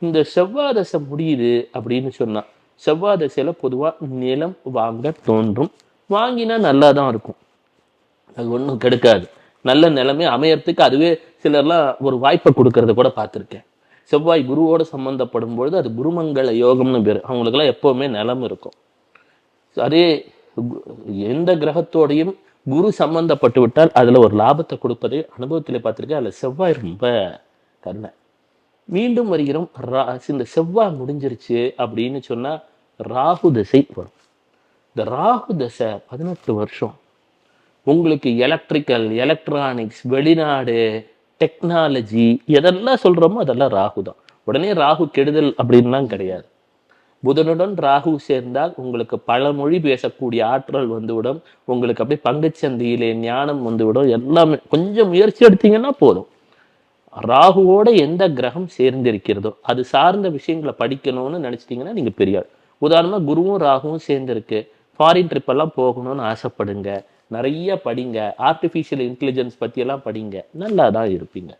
இந்த செவ்வாய் தசை முடியுது அப்படின்னு சொன்னான் செவ்வாய் பொதுவாக நிலம் வாங்க தோன்றும். வாங்கினா நல்லா தான் இருக்கும். அது ஒன்றும் கெடுக்காது. நல்ல நிலைமை அமையறதுக்கு அதுவே சிலர்லாம் ஒரு வாய்ப்பை கொடுக்கறத கூட பார்த்துருக்கேன். செவ்வாய் குருவோட சம்மந்தப்படும் பொழுது அது குருமங்கள யோகம்னு பேர். அவங்களுக்கெல்லாம் எப்போவுமே நிலம் இருக்கும். அதே கு- எந்த கிரகத்தோடையும் குரு சம்மந்தப்பட்டு விட்டால் அதில் ஒரு லாபத்தை கொடுப்பதை அனுபவத்தில் பார்த்துருக்கேன். அதில் செவ்வாய் ரொம்ப கருணை. மீண்டும் வருகிறோம். ரா- இந்த செவ்வாய் முடிஞ்சிருச்சு அப்படின்னு சொன்னா ராகு திசை வரும். இந்த ராகு தசை பதினெட்டு வருஷம். உங்களுக்கு எலக்ட்ரிக்கல் எலக்ட்ரானிக்ஸ் வெளிநாடு டெக்னாலஜி எதெல்லாம் சொல்றோமோ அதெல்லாம் ராகு தான். உடனே ராகு கெடுதல் அப்படின்லாம் கிடையாது. புதனுடன் ராகு சேர்ந்தால் உங்களுக்கு பல மொழி பேசக்கூடிய ஆற்றல் வந்துவிடும். உங்களுக்கு அப்படியே பங்குச்சந்தையிலே ஞானம் வந்துவிடும். எல்லாமே கொஞ்சம் முயற்சி எடுத்தீங்கன்னா போதும். ராகுவோட எந்த கிரகம் சேர்ந்திருக்கிறதோ அது சார்ந்த விஷயங்களை படிக்கணும்னு நினச்சிட்டிங்கன்னா நீங்கள் பெரிய ஆள் குருவும் ராகுவும் சேர்ந்திருக்கு. ஃபாரின் ட்ரிப்பெல்லாம் போகணும்னு ஆசைப்படுங்க. நிறைய படிங்க. ஆர்டிஃபிஷியல் இன்டெலிஜென்ஸ் பற்றியெல்லாம் படிங்க. நல்லா தான் இருப்பீங்க.